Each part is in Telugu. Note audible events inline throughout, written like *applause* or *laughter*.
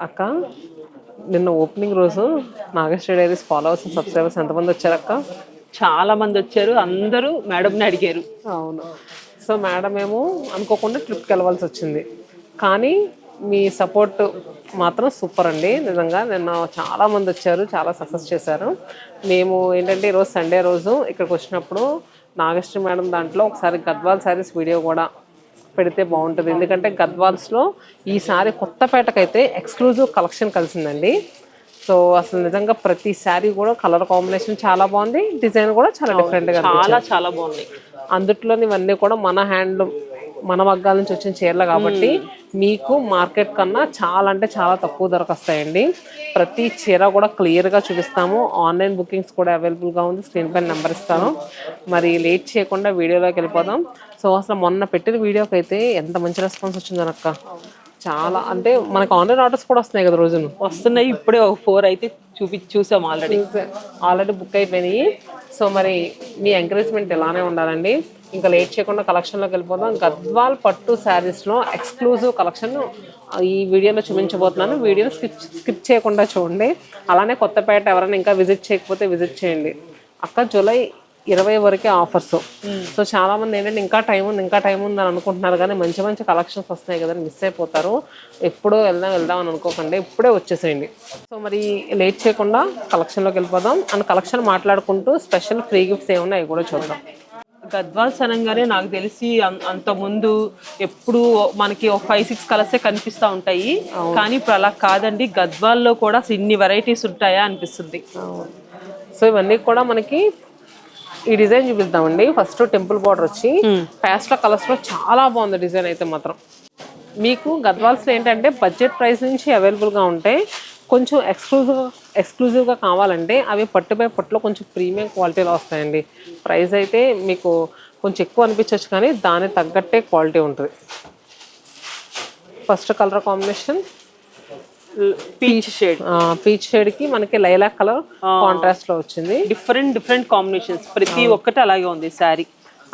అక్క నిన్న ఓపెనింగ్ రోజు నాగేశ్వర డైరీస్ ఫాలోవర్స్ సబ్స్క్రైబర్స్ ఎంతమంది వచ్చారక్క చాలా మంది వచ్చారు అందరూ మేడంని అడిగారు. అవును. సో మేడం ఏమో అనుకోకుండా ట్రిప్కి వెళ్ళవలసి వచ్చింది. కానీ మీ సపోర్ట్ మాత్రం సూపర్ అండి. నిజంగా నిన్న చాలా మంది వచ్చారు చాలా సక్సెస్ చేశారు. మేము ఏంటంటే ఈరోజు సండే రోజు ఇక్కడికి వచ్చినప్పుడు నాగశ్రీ మేడం దాంట్లో ఒకసారి గద్వాల్ శారీస్ వీడియో కూడా పెడితే బాగుంటుంది. ఎందుకంటే గద్వాల్స్లో ఈసారి కొత్తపేటకైతే ఎక్స్క్లూజివ్ కలెక్షన్ కలిసిందండి. సో అసలు నిజంగా ప్రతి శారీ కూడా కలర్ కాంబినేషన్ చాలా బాగుంది. డిజైన్ కూడా చాలా డిఫరెంట్గా చాలా చాలా బాగున్నాయి అందుట్లోని ఇవన్నీ కూడా మన హ్యాండ్ మన మగ్గాల నుంచి వచ్చిన చీరలు కాబట్టి మీకు మార్కెట్ కన్నా చాలా అంటే చాలా తక్కువ ధరకు వస్తాయండి ప్రతి చీర కూడా క్లియర్గా చూపిస్తాము. ఆన్లైన్ బుకింగ్స్ కూడా అవైలబుల్గా ఉంది. స్క్రీన్ పైన నెంబర్ ఇస్తాను. మరి లేట్ చేయకుండా వీడియోలోకి వెళ్ళిపోదాం. సో అసలు మొన్న పెట్టిన వీడియోకి అయితే ఎంత మంచి రెస్పాన్స్ వచ్చిందనక్క? చాలా అంటే మనకు ఆన్లైన్ ఆర్డర్స్ కూడా వస్తున్నాయి కదా రోజును. వస్తున్నాయి ఇప్పుడే ఒక ఫోర్ అయితే చూపి చూసాం ఆల్రెడీ ఆల్రెడీ బుక్ అయిపోయినాయి. సో మరి మీ ఎంకరేజ్మెంట్ ఇలానే ఉండాలండి. ఇంకా లేట్ చేయకుండా కలెక్షన్లోకి వెళ్ళిపోదాం. గద్వాల్ పట్టు శారీస్లో ఎక్స్క్లూజివ్ కలెక్షన్ ఈ వీడియోలో చూపించబోతున్నాను. వీడియోని స్కిప్ స్కిప్ చేయకుండా చూడండి. అలానే కొత్తపేట ఎవరైనా ఇంకా విజిట్ చేయకపోతే విజిట్ చేయండి. అక్క జూలై ఇరవై వరకే ఆఫర్స్. సో చాలా మంది ఏంటంటే ఇంకా టైం ఉంది ఇంకా టైం ఉంది అని అనుకుంటున్నారు కానీ మంచి మంచి కలెక్షన్స్ వస్తున్నాయి కదా మిస్ అయిపోతారు. ఎప్పుడో వెళ్దాం వెళ్దాం అని అనుకోకండి ఇప్పుడే వచ్చేసేయండి. సో మరి లేట్ చేయకుండా కలెక్షన్లోకి వెళ్ళిపోదాం. అండ్ కలెక్షన్ మాట్లాడుకుంటూ స్పెషల్ ఫ్రీ గిఫ్ట్స్ ఏమున్నాయి అవి కూడా చూద్దాం. గద్వాల్స్ అనగానే నాకు తెలిసి అంత ముందు ఎప్పుడు మనకి ఒక ఫైవ్ సిక్స్ కలర్సే కనిపిస్తూ ఉంటాయి. కానీ ఇప్పుడు అలా కాదండి గద్వాల్లో కూడా ఇన్ని వెరైటీస్ ఉంటాయా అనిపిస్తుంది. సో ఇవన్నీ కూడా మనకి ఈ డిజైన్ చూపిద్దామండి. ఫస్ట్ టెంపుల్ బార్డర్ వచ్చి ప్యాస్టల్ కలర్స్లో చాలా బాగుంది డిజైన్ అయితే మాత్రం. మీకు గద్వాల్స్లో ఏంటంటే బడ్జెట్ ప్రైస్ నుంచి available గా ఉంటాయి కొంచెం ఎక్స్క్లూజివ్ ఎక్స్క్లూజివ్గా కావాలంటే అవి పట్టుపై పట్టులో కొంచెం ప్రీమియం క్వాలిటీలో వస్తాయండి. ప్రైస్ అయితే మీకు కొంచెం ఎక్కువ అనిపించవచ్చు కానీ దానికి తగ్గట్టే క్వాలిటీ ఉంటుంది. First colour combination peach shade. Peach షేడ్కి మనకి లైలాక్ కలర్ కాంట్రాస్ట్లో వచ్చింది. Different different combinations. ప్రతి ఒక్కటి అలాగే ఉంది శారీ.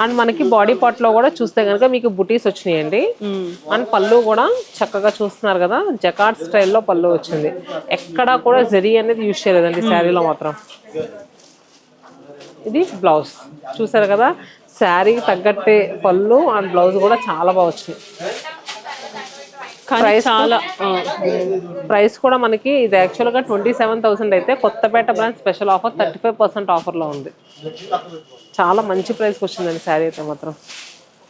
అండ్ మనకి బాడీ పార్ట్లో కూడా చూస్తే కనుక మీకు బుటీస్ వచ్చినాయండి. అండ్ పళ్ళు కూడా చక్కగా చూస్తున్నారు కదా జకాట్ స్టైల్లో పళ్ళు వచ్చింది. ఎక్కడా కూడా జరీ అనేది యూజ్ చేయలేదండి శారీలో మాత్రం. ఇది బ్లౌజ్. చూసారు కదా శారీకి తగ్గట్టే పళ్ళు అండ్ బ్లౌజ్ కూడా చాలా బాగా వచ్చింది కానీ చాలా ప్రైస్ కూడా మనకి ఇది యాక్చువల్గా ట్వంటీ సెవెన్ థౌసండ్ అయితే Kothapeta brand special offer thirty five percent ఆఫర్లో ఉంది. చాలా మంచి ప్రైస్కి వచ్చిందండి శారీ అయితే మాత్రం.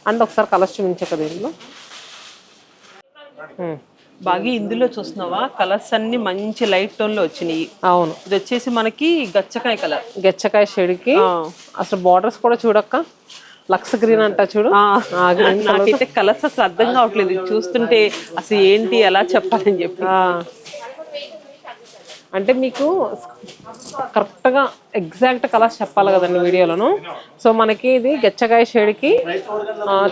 అండ్ ఒకసారి కలర్స్ చూపించక దీంట్లో బాగా ఇందులో చూస్తున్నావా? కలర్స్ అన్ని మంచి లైట్ టోన్లో వచ్చినాయి. అవును. ఇది వచ్చేసి మనకి గచ్చకాయ కలర్ గెచ్చకాయ షేడ్కి. అసలు బార్డర్స్ కూడా చూడక్క. లక్స్ గ్రీన్ అంట చూడు. నాకైతే కలర్స్ అసలు అర్థం కావట్లేదు చూస్తుంటే అసలు ఏంటి ఎలా చెప్పాలని చెప్పి. అంటే మీకు కరెక్ట్గా ఎగ్జాక్ట్ కలర్స్ చెప్పాలి కదండి వీడియోలోను. సో మనకి ఇది గచ్చకాయ షేడ్కి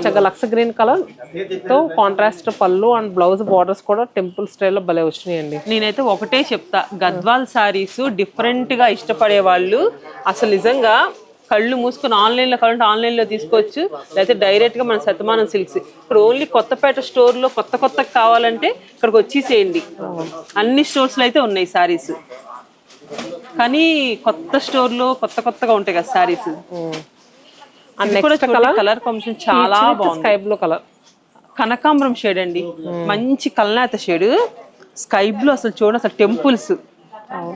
చక్కగా లక్స్ గ్రీన్ కలర్తో కాంట్రాస్ట్ పళ్ళు అండ్ బ్లౌజ్ బార్డర్స్ కూడా టెంపుల్ స్టైల్లో భలే వచ్చినాయండి. నేనైతే ఒకటే చెప్తా. గద్వాల్ సారీస్ డిఫరెంట్గా ఇష్టపడే వాళ్ళు అసలు నిజంగా కళ్ళు మూసుకొని ఆన్లైన్లో కావాలంటే ఆన్లైన్లో తీసుకోవచ్చు. లేకపోతే డైరెక్ట్గా మన సతమానం సిల్క్స్. ఇప్పుడు ఓన్లీ కొత్తపేట స్టోర్లో కొత్త కొత్త కావాలంటే ఇక్కడికి వచ్చేసేయండి. అన్ని స్టోర్స్లో అయితే ఉన్నాయి సారీస్. కానీ కొత్త స్టోర్లో కొత్త కొత్తగా ఉంటాయి కదా సారీస్. కలర్ కలర్ కాంబినేషన్ చాలా బాగుంది. స్కై బ్లూ కలర్ కనకాంబరం షేడ్ అండి. మంచి కల్నాత షేడ్ స్కై బ్లూ అసలు చూడండి అసలు టెంపుల్స్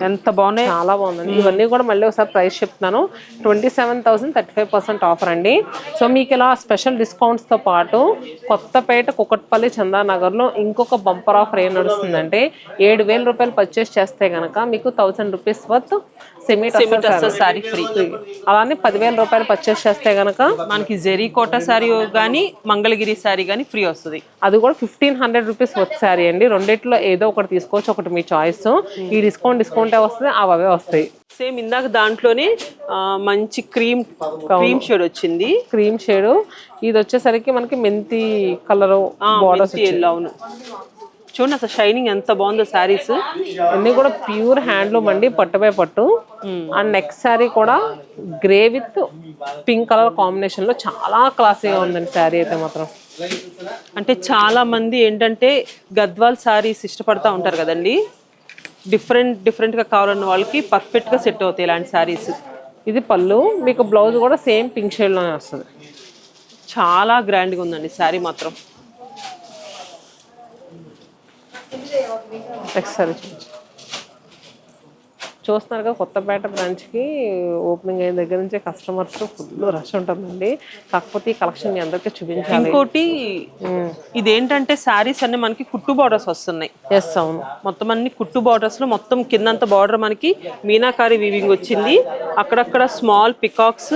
ఎంత బాగున్నాయి? చాలా బాగుందండి. ఇవన్నీ కూడా మళ్ళీ ఒకసారి ప్రైస్ చెప్తున్నాను. Twenty seven thousand thirty five percent offer అండి. సో మీకు ఇలా స్పెషల్ డిస్కౌంట్స్తో పాటు కొత్తపేట కుకట్పల్లి చందానగర్లో ఇంకొక బంపర్ ఆఫర్ ఏం నడుస్తుందంటే ఏడు వేల రూపాయలు పర్చేస్ చేస్తే కనుక మీకు thousand rupees worth semi sari free అలానే పదివేల రూపాయలు పర్చేస్ చేస్తే కనుక మనకి జెరీ కోట సారీ కానీ మంగళగిరి సారీ కానీ ఫ్రీ వస్తుంది. అది కూడా fifteen hundred rupees worth sari అండి. రెండిట్లో ఏదో ఒకటి తీసుకోవచ్చు ఒకటి మీ చాయిస్ ఈ డిస్కౌంట్ డిస్కౌంట్ వస్తుంది అవి వస్తాయి. సేమ్ ఇందాక దాంట్లోనే మంచి క్రీమ్ క్రీమ్ షేడ్ వచ్చింది. Cream shade. ఇది వచ్చేసరికి మనకి మెంతి కలర్ బార్డర్స్ అవును. చూడండి అసలు షైనింగ్ ఎంత బాగుందో శారీస్. అన్ని కూడా ప్యూర్ హ్యాండ్లూమ్ అండి పట్టుపై పట్టు. అండ్ నెక్స్ట్ శారీ కూడా గ్రే విత్ పింక్ కలర్ కాంబినేషన్లో చాలా క్లాసీగా ఉందండి శారీ అయితే మాత్రం. అంటే చాలా మంది ఏంటంటే గద్వాల్ సారీస్ ఇష్టపడతా ఉంటారు కదండి. డిఫరెంట్ డిఫరెంట్గా కావాలన్న వాళ్ళకి పర్ఫెక్ట్గా సెట్ అవుతాయి ఇలాంటి శారీస్. ఇది పళ్ళు మీకు బ్లౌజ్ కూడా సేమ్ పింక్ షేడ్లోనే వస్తుంది. చాలా గ్రాండ్గా ఉందండి శారీ మాత్రం. నెక్స్ట్ సారీ చూపించు. చూస్తున్నారుగా కొత్తపేట బ్రాంచ్కి ఓపెనింగ్ అయిన దగ్గర నుంచే కస్టమర్స్ ఫుల్ రష్ ఉంటుందండి. కాకపోతే ఈ కలెక్షన్ మీ అందరికీ చూపించాలి. ఇంకోటి ఇదేంటంటే శారీస్ అన్ని మనకి కుట్టు బార్డర్స్ వస్తున్నాయి. ఎస్ అవును. మొత్తం అన్ని కుట్టు బార్డర్స్లో మొత్తం కిందంత బార్డర్ మనకి మీనాకారి వీవింగ్ వచ్చింది. అక్కడక్కడ స్మాల్ పికాక్స్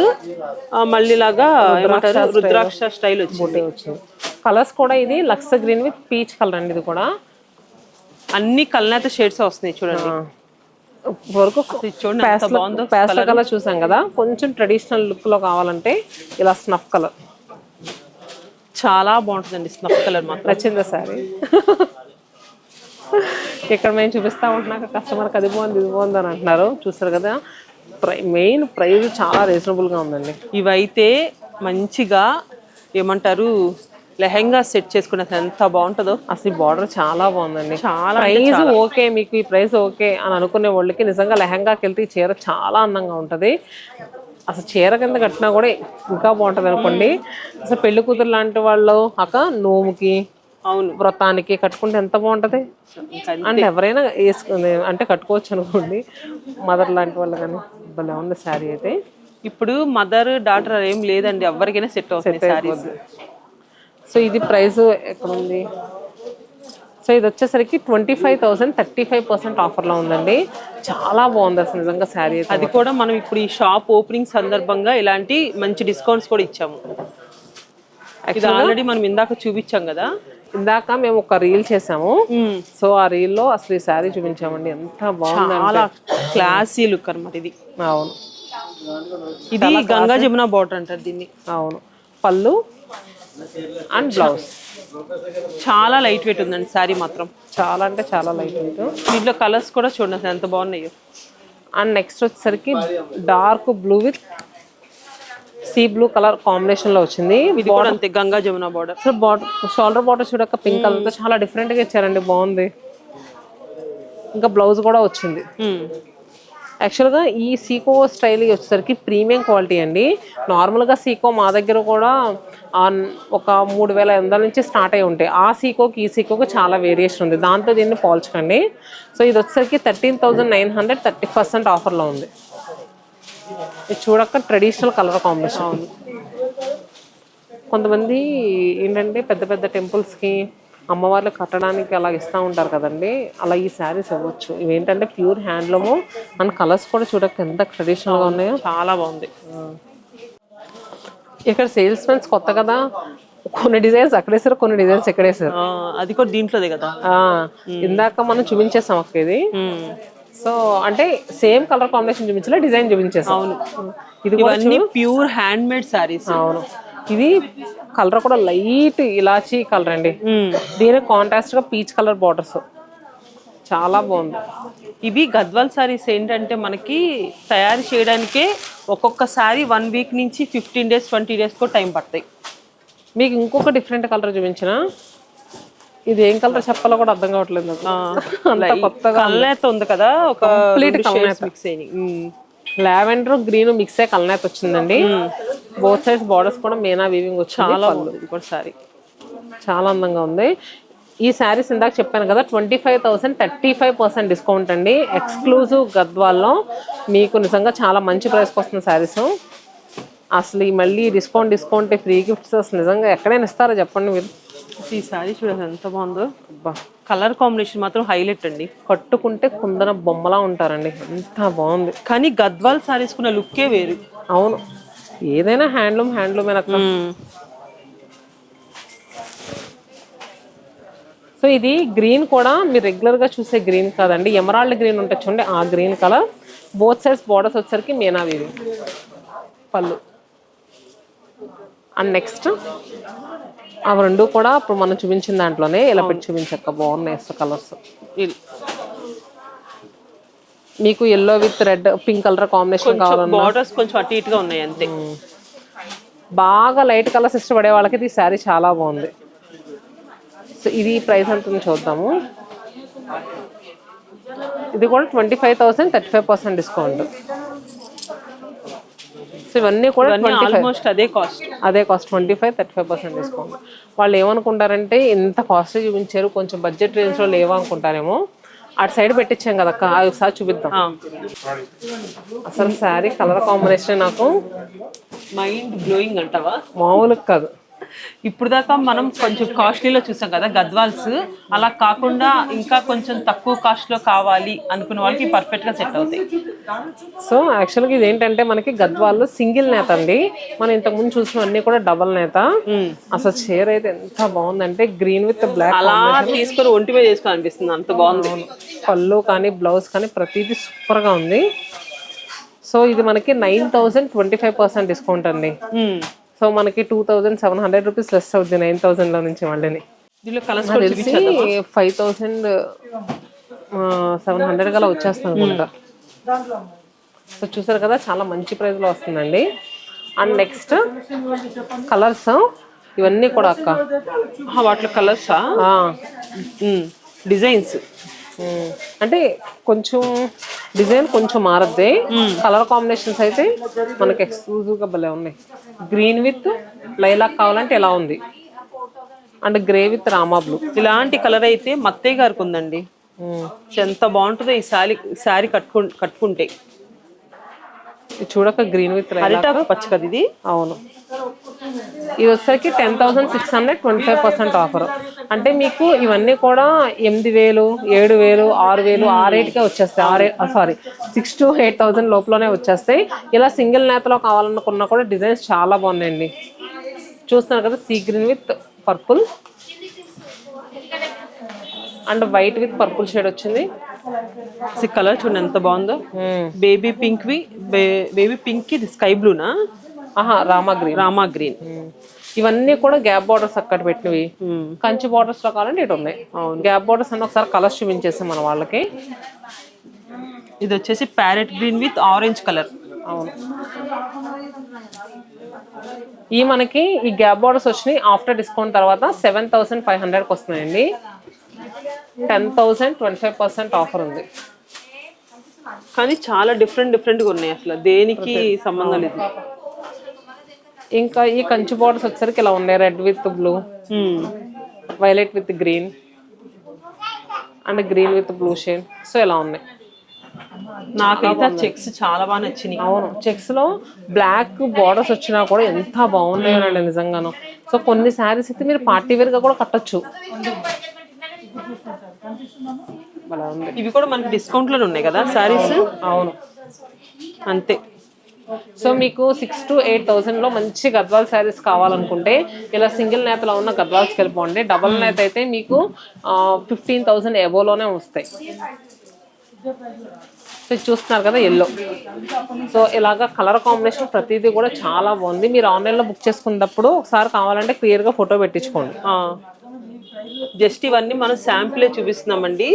మళ్ళీ లాగా రుద్రాక్ష స్టైల్ వచ్చింది. వచ్చింది. కలర్స్ కూడా ఇది lux green with peach colour అండి ఇది కూడా. అన్ని కల్నేత షేడ్స్ వస్తున్నాయి చూడండి. వరకు పేస్టల్ కలర్. చూసాం కదా. కొంచెం ట్రెడిషనల్ లుక్లో కావాలంటే ఇలా స్నఫ్ కలర్ చాలా బాగుంటుందండి స్నఫ్ కలర్ మాత్రం. నచ్చిందా సారీ? ఇక్కడ మేము చూపిస్తా ఉంటున్నాక కస్టమర్కి అది బాగుంది ఇది బాగుంది అని అంటున్నారు. చూస్తారు కదా? ప్రై మెయిన్ ప్రైస్ చాలా రీజనబుల్గా ఉందండి. ఇవైతే మంచిగా ఏమంటారు లెహెంగా సెట్ చేసుకునేది ఎంత బాగుంటుందో. అసలు ఈ బార్డర్ చాలా బాగుందండి. చాలా ప్రైస్ ఓకే మీకు ఈ ప్రైస్ ఓకే అని అనుకునే వాళ్ళకి నిజంగా లెహంగాకి వెళ్తే ఈ చీర చాలా అందంగా ఉంటుంది. అసలు చీర కింద కట్టినా కూడా ఇంకా బాగుంటుంది అనుకోండి. అసలు పెళ్ళి కూతురు లాంటి వాళ్ళు అక్క నోముకి అవును. వ్రతానికి కట్టుకుంటే ఎంత బాగుంటుంది? అంటే ఎవరైనా వేసుకుని అంటే కట్టుకోవచ్చు అనుకోండి. మదర్ లాంటి వాళ్ళు కానీ భలే ఉంది శారీ అయితే. ఇప్పుడు మదర్ డాటర్ ఏం లేదండి. ఎవరికైనా సెట్ అవుతుంది శారీస్ సో ఇది ప్రైస్ ఎక్కడ ఉంది సో ఇది వచ్చేసరికి twenty five thousand thirty five percent ఆఫర్లో ఉందండి. చాలా బాగుంది అసలు నిజంగా శారీ అది కూడా మనం ఇప్పుడు ఈ షాప్ ఓపెనింగ్ సందర్భంగా ఇలాంటి మంచి డిస్కౌంట్స్ కూడా ఇచ్చాము. ఇది ఆల్రెడీ మనం ఇందాక చూపించాం కదా? ఇందాక మేము ఒక రీల్ చేసాము. సో ఆ రీల్లో అసలు ఈ శారీ చూపించామండి. ఎంత బాగుంది చాలా క్లాసీ లుక్ అన్నమాట ఇది. అవును. ఇది గంగా జమున బార్డర్ అంటారు దీన్ని. అవును. పళ్ళు అండ్ బ్లౌజ్ చాలా లైట్ వెయిట్ ఉందండి శారీ మాత్రం. చాలా అంటే చాలా లైట్ వెయిట్ దీంట్లో కలర్స్ కూడా చూడండి ఎంత బాగున్నాయో. అండ్ నెక్స్ట్ వచ్చేసరికి dark blue with sea blue colour కాంబినేషన్లో వచ్చింది. ఇది కూడా అంతే గంగా జమున బార్డర్ అసలు బార్డర్ షోల్డర్ బార్డర్ చూడక పింక్ కలర్తో చాలా డిఫరెంట్గా ఇచ్చారండి బాగుంది. ఇంకా బ్లౌజ్ కూడా వచ్చింది. యాక్చువల్గా ఈ సీకో స్టైల్ వచ్చేసరికి ప్రీమియం క్వాలిటీ అండి. నార్మల్గా సీకో మా దగ్గర కూడా ఒక మూడు వేల వందల నుంచి స్టార్ట్ అయి ఉంటాయి. ఆ సీకోకి ఈ సీకోకి చాలా వేరియేషన్ ఉంది. దాంతో దీన్ని పోల్చకండి. సో ఇది వచ్చేసరికి thirteen thousand nine hundred thirty percent ఆఫర్లో ఉంది. ఇది చూడక ట్రెడిషనల్ కలర్ కాంబినేషన్. కొంతమంది ఏంటంటే పెద్ద పెద్ద టెంపుల్స్కి అమ్మవార్లు కట్టడానికి అలా ఇస్తూ ఉంటారు కదండి. అలా ఈ శారీస్ ఇవ్వచ్చు. ఇవేంటంటే ప్యూర్ హ్యాండ్లూము. అండ్ కలర్స్ కూడా చూడక ఎంత ట్రెడిషనల్గా ఉన్నాయో. చాలా బాగుంది. ఇక్కడ సేల్స్ మెన్స్ కొత్త కదా. కొన్ని డిజైన్స్ అక్కడేసారు కొన్ని డిజైన్స్ ఎక్కడేసారు అది కూడా దీంట్లోదే కదా. ఇందాక మనం చూపించేసాం అక్క ఇది. సో అంటే సేమ్ కలర్ కాంబినేషన్ చూపించలే డిజైన్ చూపించేసాం. అవును. ఇది ఇవన్నీ ప్యూర్ హ్యాండ్ మేడ్ శారీస్. అవును. ఇది కలర్ కూడా లైట్ ఇలాచీ కలర్ అండి. దీని కాంట్రాస్ట్గా పీచ్ కలర్ బార్డర్స్ చాలా బాగుంది. ఇవి గద్వాల్ సారీస్ ఏంటంటే మనకి తయారు చేయడానికే ఒక్కొక్క సారీ వన్ వీక్ నుంచి ఫిఫ్టీన్ డేస్ ట్వంటీ డేస్ కూడా టైం పడతాయి. మీకు ఇంకొక డిఫరెంట్ కలర్ చూపించిన? ఇది ఏం కలర్ చెప్పాలో కూడా అర్థం కావట్లేదు కల్నేత ఉంది కదా కల్నేత. మిక్స్ అయినాయి. లావెండర్ గ్రీన్ మిక్స్ అయ్యే కలనేత వచ్చిందండి. బోత్ సైడ్స్ బార్డర్స్ కూడా మీనా వీవింగ్ వచ్చింది చాలా బాగుంది ఇది కూడా సారీ చాలా అందంగా ఉంది. ఈ శారీస్ ఇందాక చెప్పాను కదా twenty five thousand thirty five percent discount అండి. ఎక్స్క్లూజివ్ గద్వాల్లో మీకు నిజంగా చాలా మంచి ప్రైస్కి వస్తుంది శారీస్ అసలు ఈ మళ్ళీ డిస్కౌంట్ డిస్కౌంట్ ఫ్రీ గిఫ్ట్స్ అసలు నిజంగా ఎక్కడైనా ఇస్తారో చెప్పండి మీరు? ఈ సారీ చూడండి ఎంత బాగుందో. అబ్బా. కలర్ కాంబినేషన్ మాత్రం హైలైట్ అండి. కట్టుకుంటే కుందన బొమ్మలా ఉంటారండి. ఎంత బాగుంది. కానీ గద్వాల్ సారీస్ కున్న లుక్కే వేరు. అవును. ఏదైనా హ్యాండ్లూమ్ హ్యాండ్లూమ్ అక్క? సో ఇది గ్రీన్ కూడా మీరు రెగ్యులర్గా చూసే గ్రీన్ కాదండి. ఎమరాల్డ్ గ్రీన్ ఉంటుంది చూడండి ఆ green colour. Both sides borders వచ్చేసరికి మీనా వీవి. పళ్ళు. అండ్ నెక్స్ట్ అవి రెండు కూడా ఇప్పుడు మనం చూపించిన దాంట్లోనే ఇలా పెట్టి చూపించక్క బాగున్నాయి కలర్స్ మీకు yellow with red pink colour combination కావాలన్నా. బార్డర్స్ కొంచెం అటు ఇటుగా ఉన్నాయి అంతే. బాగా లైట్ కలర్స్ ఇష్టపడే వాళ్ళకి ఇది శారీ చాలా బాగుంది. సో ఇది ప్రైస్ ఎంత చూద్దాము. ఇది కూడా twenty five thousand thirty five percent discount so ఇవన్నీ కూడా ఆల్మోస్ట్ అదే కాస్ట్ అదే cost twenty five thirty five percent discount వాళ్ళు ఏమనుకుంటారంటే ఇంత కాస్ట్ చూపించారు కొంచెం బడ్జెట్ రేంజ్లో లేవా అనుకుంటారేమో అటు సైడ్ పెట్టించాం కదక్క. అది ఒకసారి చూపిద్దాం. అసలు శారీ కలర్ కాంబినేషన్ నాకు మైండ్ బ్లోయింగ్ అంటావా? మామూలుగా కాదు. ఇప్పుడు దాకా మనం కొంచెం కాస్ట్లీలో చూసాం కదా గద్వాల్స్. అలా కాకుండా ఇంకా కొంచెం తక్కువ కాస్ట్లో కావాలి అనుకున్న వాళ్ళకి పర్ఫెక్ట్గా సెట్ అవుతాయి. సో యాక్చువల్గా ఇది ఏంటంటే మనకి గద్వాల్లో సింగిల్ నేత అండి. మనం ఇంతకుముందు చూసిన అన్ని కూడా డబల్ నేత. అసలు చీర అయితే ఎంత బాగుందంటే గ్రీన్ విత్ బ్లాక్ అలా తీసుకొని ఒంటి మీద వేసుకోవాలి అనిపిస్తుంది అంత బాగుంది. పళ్ళు కానీ బ్లౌజ్ కానీ ప్రతిదీ సూపర్గా ఉంది. సో ఇది మనకి nine thousand twenty five percent discount అండి. సో మనకి two thousand seven hundred rupees less అవుద్ది నైన్ థౌజండ్లో నుంచి మళ్ళీని దీనిలో కలర్స్ నాకు తెలిసి ఫైవ్ థౌసండ్ సెవెన్ హండ్రెడ్ గల వచ్చేస్తాను అనుకుంటా. సో చూసారు కదా చాలా మంచి ప్రైస్లో వస్తుందండి. అండ్ నెక్స్ట్ కలర్స్ ఇవన్నీ కూడా అక్క. వాటిలో కలర్సా? డిజైన్స్ అంటే కొంచెం డిజైన్ కొంచెం మారద్ది. కలర్ కాంబినేషన్స్ అయితే మనకి ఎక్స్క్లూజివ్గా భలే ఉన్నాయి. గ్రీన్ విత్ లైలాక్ కావాలంటే ఎలా ఉంది? And grey with Rama blue ఇలాంటి కలర్ అయితే మత్తయ్య గారికి ఉందండి. ఎంత బాగుంటుందో ఈ శారీ శారీ కట్టుకు కట్టుకుంటే. ఇది చూడక గ్రీన్ విత్ పచ్చ కదా ఇది. అవును. ఇది వచ్చేసరికి ten thousand six hundred twenty five percent offer అంటే మీకు ఇవన్నీ కూడా ఎనిమిది వేలు ఏడు వేలు ఆరు వేలు ఆ రేట్కే వచ్చేస్తాయి. ఆరే sorry six to eight thousand లోపలనే వచ్చేస్తాయి. ఇలా సింగిల్ నేతలో కావాలనుకున్నా కూడా డిజైన్స్ చాలా బాగున్నాయండి. చూస్తున్నారు కదా sea green with purple and white with purple shade వచ్చింది. కలర్ చూడండి ఎంత బాగుందో. బేబీ పింక్ వి బేబీ పింక్ స్కై బ్లూనా రామా గ్రీన్ రామా గ్రీన్ ఇవన్నీ కూడా గ్యాప్ బార్డర్స్ అక్కడ పెట్టినవి. కంచి బార్డర్స్లో కావాలంటే ఇటు ఉన్నాయి. గ్యాప్ బార్డర్స్ అన్న ఒకసారి కలర్స్ చూపించేసాం మన వాళ్ళకి. ఇది వచ్చేసి parrot green with orange colour అవును. ఈ మనకి ఈ గ్యాప్ బార్డర్స్ వచ్చినాయి. ఆఫ్టర్ డిస్కౌంట్ తర్వాత సెవెన్ థౌసండ్ ఫైవ్ హండ్రెడ్కి వస్తున్నాయండి. Ten thousand twenty five percent offer ఉంది. కానీ చాలా డిఫరెంట్ డిఫరెంట్గా ఉన్నాయి అసలు. దేనికి సంబంధం లేదు. ఇంకా ఈ కంచి బార్డర్స్ వచ్చేసరికి ఇలా ఉన్నాయి. Red with blue. Violet with green and green with blue shade so ఇలా ఉన్నాయి. నాకైతే చెక్స్ చాలా బాగా నచ్చినాయి. అవును. చెక్స్లో బ్లాక్ బార్డర్స్ వచ్చినా కూడా ఎంత బాగున్నాయోనండి నిజంగాను. సో కొన్ని శారీస్ అయితే మీరు పార్టీ వేర్గా కూడా కట్టొచ్చు. ఇవి కూడా మనకి డిస్కౌంట్లో ఉన్నాయి కదా సారీస్ అవును. అంతే. సో మీకు సిక్స్ టు ఎయిట్ థౌసండ్లో మంచి గద్వాల్ శారీస్ కావాలనుకుంటే ఇలా సింగిల్ నేతలో ఉన్న గద్వాల్స్కి వెళ్ళిపోండి డబల్ నేత అయితే మీకు ఫిఫ్టీన్ థౌసండ్ ఎబోలోనే వస్తాయి. సో చూస్తున్నారు కదా ఎల్లో సో ఇలాగ కలర్ కాంబినేషన్ ప్రతిదీ కూడా చాలా బాగుంది. మీరు ఆన్లైన్లో బుక్ చేసుకున్నప్పుడు ఒకసారి కావాలంటే క్లియర్గా ఫోటో పెట్టించుకోండి. జస్ట్ ఇవన్నీ మనం శాంపులే చూపిస్తున్నామండి.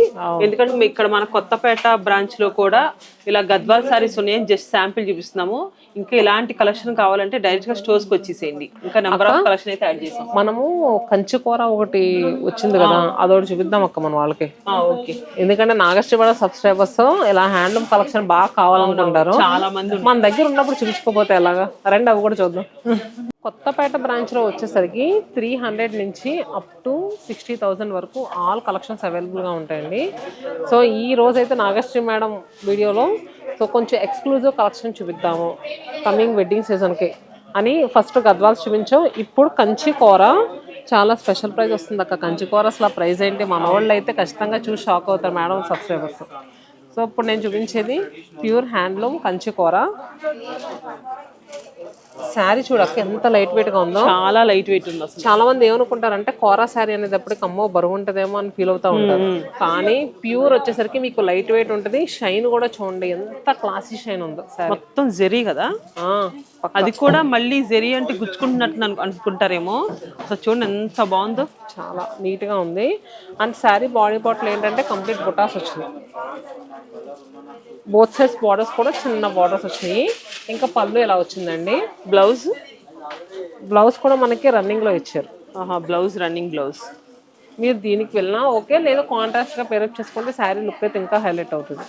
ఎందుకంటే ఇక్కడ మన కొత్తపేట బ్రాంచ్లో కూడా ఇలా గద్వాల్ సారీస్ ఉన్నాయని జస్ట్ శాంపిల్ చూపిస్తున్నాము. ఇంకా ఇలాంటి కలెక్షన్ కావాలంటే డైరెక్ట్గా స్టోర్స్కి వచ్చేసేయండి. ఇంకా నెంబర్ ఆఫ్ కలెక్షన్ అయితే యాడ్ చేసాం. మనము కంచి కూర ఒకటి వచ్చింది కదా అదొకటి చూపిద్దాం అక్క మన వాళ్ళకి. ఓకే. ఎందుకంటే నాగశ్రీపడ సబ్స్క్రైబర్స్ ఇలా హ్యాండ్లూమ్ కలెక్షన్ బాగా కావాలనుకుంటారు. చాలా మంది మన దగ్గర ఉన్నప్పుడు చూపించుకోపోతే ఎలాగా? రండి అవి కూడా చూద్దాం. కొత్తపేట బ్రాంచ్లో వచ్చేసరికి త్రీ హండ్రెడ్ నుంచి అప్ టు సిక్స్టీ థౌజండ్ వరకు ఆల్ కలెక్షన్స్ అవైలబుల్గా ఉంటాయండి. సో ఈ రోజు అయితే నాగశ్రీ మేడం వీడియోలో సో కొంచెం ఎక్స్క్లూజివ్ కలెక్షన్ చూపిద్దాము కమింగ్ వెడ్డింగ్ సీజన్కి అని ఫస్ట్ గద్వాల్స్ చూపించాం. ఇప్పుడు కంచి కూర చాలా స్పెషల్ ప్రైస్ వస్తుంది అక్క. కంచి కూర అసలు ఆ ప్రైజ్ ఏంటి? మన వాళ్ళు అయితే ఖచ్చితంగా చూసి షాక్ అవుతారు మేడం సబ్స్క్రైబర్స్. సో ఇప్పుడు నేను చూపించేది ప్యూర్ హ్యాండ్లూమ్ కంచి కూర. శారీ చూడక్క ఎంత లైట్ వెయిట్గా ఉందో. చాలా లైట్ వెయిట్ ఉంది అసలు. చాలా మంది ఏమనుకుంటారంటే కోరా శారీ అనేటప్పటికి అమ్మో బరువు ఉంటదేమో అని ఫీల్ అవుతా ఉంటారు. కానీ ప్యూర్ వచ్చేసరికి మీకు లైట్ వెయిట్ ఉంటుంది. షైన్ కూడా చూడండి ఎంత క్లాసీ షైన్ ఉందో మొత్తం జెరీ కదా? అది కూడా మళ్ళీ జెరీ అంటే గుచ్చుకుంటున్నట్టు అను- అనుకుంటారేమో. అసలు చూడండి ఎంత బాగుందో. చాలా నీట్గా ఉంది. అండ్ శారీ బాడీ పార్ట్లు ఏంటంటే కంప్లీట్ బుటాస్ వచ్చినాయి బోత్ సైడ్స్ బార్డర్స్ కూడా చిన్న బార్డర్స్ వచ్చినాయి. ఇంకా పళ్ళు ఎలా వచ్చిందండి? బ్లౌజ్? బ్లౌజ్ కూడా మనకి రన్నింగ్లో ఇచ్చారు. ఆహా బ్లౌజ్ రన్నింగ్ బ్లౌజ్. మీరు దీనికి వెళ్ళినా ఓకే లేదా కాంట్రాస్ట్గా పేరప్ చేసుకుంటే శారీ లుక్ అయితే ఇంకా హైలైట్ అవుతుంది.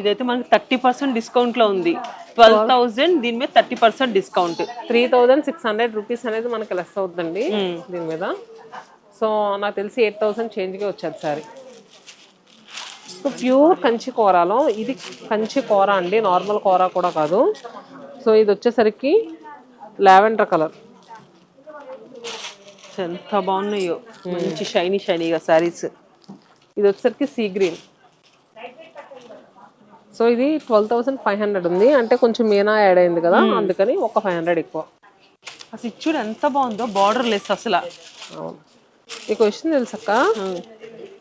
ఇదైతే మనకి థర్టీ పర్సెంట్ డిస్కౌంట్లో ఉంది. ట్వెల్వ్ థౌసండ్ దీని మీద thirty percent discount. Three thousand six hundred rupees అనేది మనకి లెస్ అవుతుందండి దీని మీద. సో నాకు తెలిసి ఎయిట్ థౌసండ్ చేంజ్గా వచ్చేది సారీ సో ప్యూర్ కంచి కూరలో. ఇది కంచి కూర అండి నార్మల్ కూర కూడా కాదు. సో ఇది వచ్చేసరికి లావెండర్ కలర్. ఎంత బాగున్నాయో. మంచి షైనీ షైనీగా శారీస్. ఇది వచ్చేసరికి సీ గ్రీన్. సో ఇది ట్వెల్వ్ థౌసండ్ ఫైవ్ హండ్రెడ్ ఉంది. అంటే కొంచెం మీనా యాడ్ అయింది కదా అందుకని ఒక ఫైవ్ హండ్రెడ్ ఎక్కువ. అసలు ఇచ్చుడు ఎంత బాగుందో బార్డర్ లెస్ అసలు మీకు విషయం తెలుసక్క?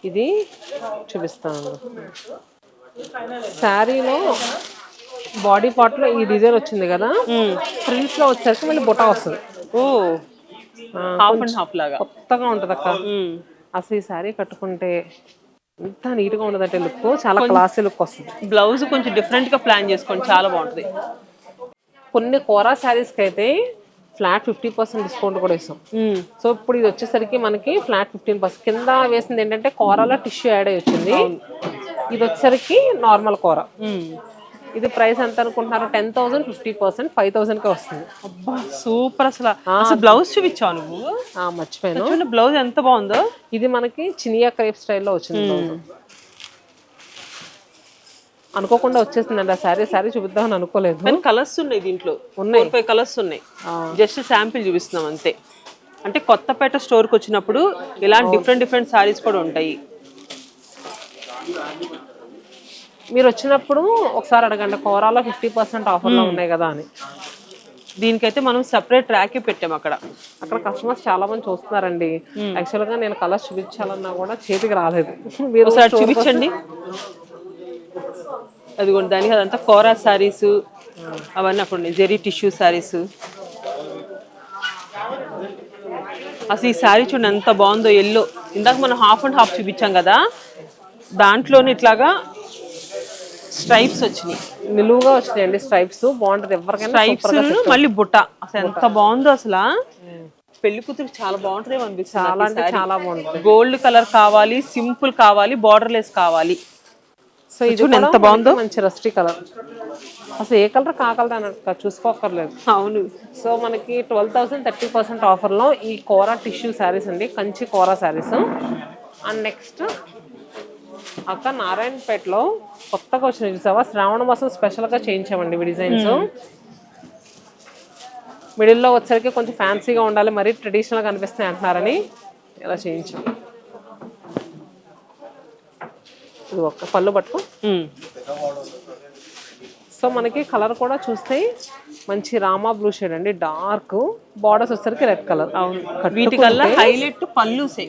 ఇది చూపిస్తాను. శారీలో బాడీ పార్ట్లో ఈ డిజైన్ వచ్చింది కదా? ఫ్రిల్స్లో వచ్చేసరికి మళ్ళీ బుట్ట వస్తుంది. ఓ. హాఫ్ అండ్ హాఫ్ లాగా. కొత్తగా ఉంటది అక్క. అసలు ఈ శారీ కట్టుకుంటే ఎంత నీట్గా ఉండదంటే లుక్ చాలా క్లాసీ లుక్ వస్తుంది. బ్లౌజ్ కొంచెం డిఫరెంట్గా ప్లాన్ చేసుకోండి చాలా బాగుంటుంది. కొన్ని కోరా శారీస్కి అయితే ఫ్లాట్ ఫిఫ్టీ పర్సెంట్ డిస్కౌంట్ కూడా ఇస్తాం. సో ఇప్పుడు ఇది వచ్చేసరికి మనకి ఫ్లాట్ ఫిఫ్టీన్ పర్సెంట్. కింద వేసింది ఏంటంటే కూరలో టిష్యూ యాడ్ అయ్యి వచ్చింది. ఇది వచ్చేసరికి నార్మల్ కూర. ఇది ప్రైస్ ఎంత అనుకుంటున్నారు? Ten thousand fifty percent five థౌసండ్కే వస్తుంది. అబ్బా సూపర్ అసలు. అసలు బ్లౌజ్ చూపించావు నువ్వు? మర్చిపోయాను. బ్లౌజ్ ఎంత బాగుందో. ఇది మనకి చినియా క్రేప్ స్టైల్లో వచ్చింది అనుకోకుండా వచ్చేసిందండి ఆ శారీ శారీ చూపిద్దామని అనుకోలేదు. కానీ కలర్స్ ఉన్నాయి దీంట్లో. ఫోర్ ఫైవ్ కలర్స్ ఉన్నాయి. జస్ట్ శాంపిల్ చూపిస్తున్నాం అంతే. అంటే కొత్తపేట స్టోర్కి వచ్చినప్పుడు ఇలాంటి డిఫరెంట్ డిఫరెంట్ సారీస్ కూడా ఉంటాయి. మీరు వచ్చినప్పుడు ఒకసారి అడగండి. కోరాలో ఫిఫ్టీ పర్సెంట్ ఆఫర్లో ఉన్నాయి కదా అని. దీనికైతే మనం సపరేట్ ట్రాక్ పెట్టాం అక్కడ. అక్కడ కస్టమర్స్ చాలా మంది చూస్తున్నారండి. యాక్చువల్గా నేను కలర్స్ చూపించాలన్నా కూడా చేతికి రాలేదు. *laughs* మీరు ఒకసారి చూపించండి. అదిగోండి దానికి అదంతా కోరా శారీస్ అవన్నీ అక్కడ ఉన్నాయి. జెరీ టిష్యూ శారీస్ అసలు ఈ శారీ చూడండి ఎంత బాగుందో ఎల్లో. ఇందాక మనం హాఫ్ అండ్ హాఫ్ చూపించాం కదా దాంట్లోనే ఇట్లాగా స్ట్రైప్స్ వచ్చినాయి. నిలువుగా వచ్చినాయండి స్ట్రైప్స్ బాగుంటది. ఎవరికైనా స్ట్రైప్స్ మళ్ళీ బుట్ట. అసలు ఎంత బాగుందో అసలు పెళ్ళి కూతురు చాలా బాగుంటుంది అనిపిస్తుంది చాలా అంటే చాలా బాగుంటుంది. గోల్డ్ కలర్ కావాలి సింపుల్ కావాలి బార్డర్ లెస్ కావాలి. సో ఇది చూడండి ఎంత బాగుందో. మంచి రస్టీ కలర్. అసలు ఏ కలర్ కా కలర్ అని అక్క చూసుకోకర్లేదు అవును. సో మనకి ట్వెల్వ్ థౌసండ్ థర్టీ పర్సెంట్ ఆఫర్లో ఈ కోరా టిష్యూ శారీస్ అండి Kanchi kora sarees. And next అక్క నారాయణపేటలో కొత్తగా వచ్చిన చూసావా? శ్రావణ మాసం స్పెషల్గా చేయించామండి ఇవి డిజైన్స్. మిడిల్లో వచ్చరికి కొంచెం ఫ్యాన్సీగా ఉండాలి మరీ ట్రెడిషనల్గా కనిపిస్తాయి అంటున్నారని ఇలా చేయించాం. ఇది ఒక్క పళ్ళు పట్టుకో ఉమ్. సో మనకి కలర్ కూడా చూస్తే మంచి రామా బ్లూ షేడ్ అండి. డార్క్. బార్డర్స్ వచ్చేసరికి రెడ్ కలర్. అవును. వీటికల్లా హైలైట్ పళ్ళుసే.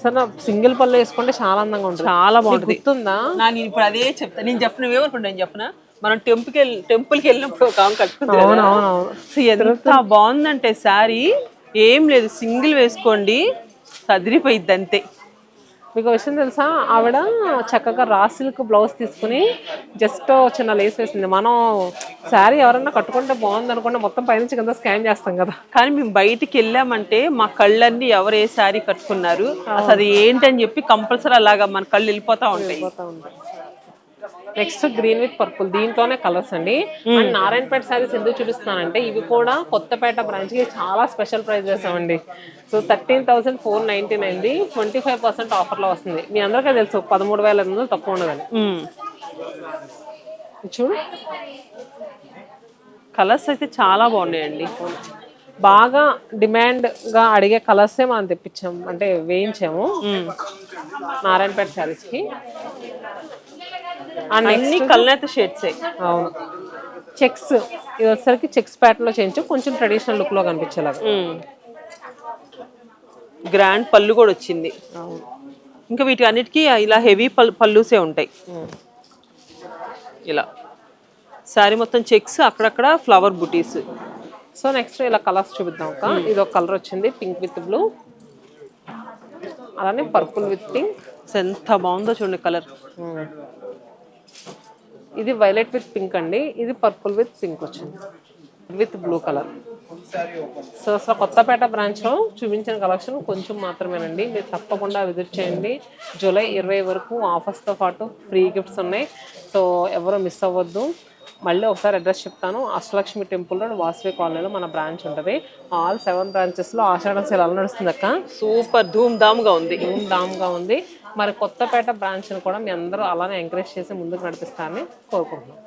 సార్ సింగిల్ పళ్ళు వేసుకుంటే చాలా అందంగా ఉంటుంది. చాలా బాగుంటుంది. గుర్తుందా? నా నేను ఇప్పుడు అదే చెప్తా. నేను చెప్పిన ఏమనుకుంటా నేను చెప్పనా? మనం టెంపుల్కి వెళ్ళి టెంపుల్కి వెళ్ళినప్పుడు ఒక ఆమె ఎంత బాగుందంటే శారీ ఏం లేదు సింగిల్ వేసుకోండి. సదిరిపోయిద్ది అంతే. మీకు విషయం తెలుసా? ఆవిడ చక్కగా రా సిల్క్ బ్లౌజ్ తీసుకుని జస్ట్ చిన్న లేస్ వేసింది. మనం శారీ ఎవరన్నా కట్టుకుంటే బాగుంది అనుకుంటే మొత్తం పైనుంచి కింద స్కాన్ చేస్తాం కదా. కానీ మేము బయటికి వెళ్ళామంటే మా కళ్ళన్నీ ఎవరు ఏ శారీ కట్టుకున్నారు? అసలు అది ఏంటని చెప్పి కంపల్సరీ అలాగా మన కళ్ళు వెళ్ళిపోతా ఉంటాయి. Next green with purple. దీంట్లోనే కలర్స్ అండి. అండ్ నారాయణపేట శారీస్ ఎందుకు చూపిస్తున్నానంటే ఇవి కూడా కొత్తపేట బ్రాంచ్కి చాలా స్పెషల్ ప్రైస్ చేసామండి so thirteen thousand four ninety నైన్ది. Twenty five percent ఆఫర్లో వస్తుంది. మీ అందరికీ తెలుసు పదమూడు వేల ఎనిమిది వందలు తక్కువ ఉండదని. ఉమ్. చూడు. కలర్స్ అయితే చాలా బాగున్నాయండి. బాగా డిమాండ్గా అడిగే కలర్సే మనం తెప్పించాము అంటే వేయించాము. నారాయణపేట శారీస్కి అండ్ అన్ని కల్నేత షేడ్సే అవును. చెక్స్ ఇది వచ్చేసరికి చెక్స్ ప్యాటర్న్లో చేయించు కొంచెం ట్రెడిషనల్ లుక్లో కనిపించేలాగా. గ్రాండ్ పళ్ళు కూడా వచ్చింది. అవును. ఇంకా వీటి అన్నిటికీ ఇలా హెవీ పల్ పళ్ళుసే ఉంటాయి. ఇలా. శారీ మొత్తం చెక్స్ అక్కడక్కడ ఫ్లవర్ బుటీస్ సో నెక్స్ట్ ఇలా కలర్స్ చూపిద్దాం ఒక ఇది ఒక కలర్ వచ్చింది పింక్ విత్ బ్లూ అలానే పర్పుల్ విత్ పింక్ ఎంత బాగుందో చూడండి కలర్ ఇది వైలెట్ విత్ పింక్ అండి. ఇది పర్పుల్ విత్ పింక్ వచ్చింది. విత్ బ్లూ కలర్ సో అసలు కొత్తపేట బ్రాంచ్లో చూపించిన కలెక్షన్ కొంచెం మాత్రమేనండి. మీరు తప్పకుండా విజిట్ చేయండి. జూలై ఇరవై వరకు ఆఫర్స్తో పాటు ఫ్రీ గిఫ్ట్స్ ఉన్నాయి. సో ఎవరు మిస్ అవ్వద్దు. మళ్ళీ ఒకసారి అడ్రస్ చెప్తాను. అష్టలక్ష్మి టెంపుల్ రోడ్ వాసవి కాలనీలో మన బ్రాంచ్ ఉంటుంది. ఆల్ సెవెన్ బ్రాంచెస్లో ఆషాఢ సేల్ నడుస్తుంది అక్క. సూపర్ ధూమ్ ధామ్గా ఉంది. ధూమ్ ధామ్గా ఉంది. మరి కొత్తపేట బ్రాంచ్ని కూడా మీ అందరూ అలానే ఎంకరేజ్ చేసి ముందుకు నడిపిస్తారని కోరుకుంటున్నాం.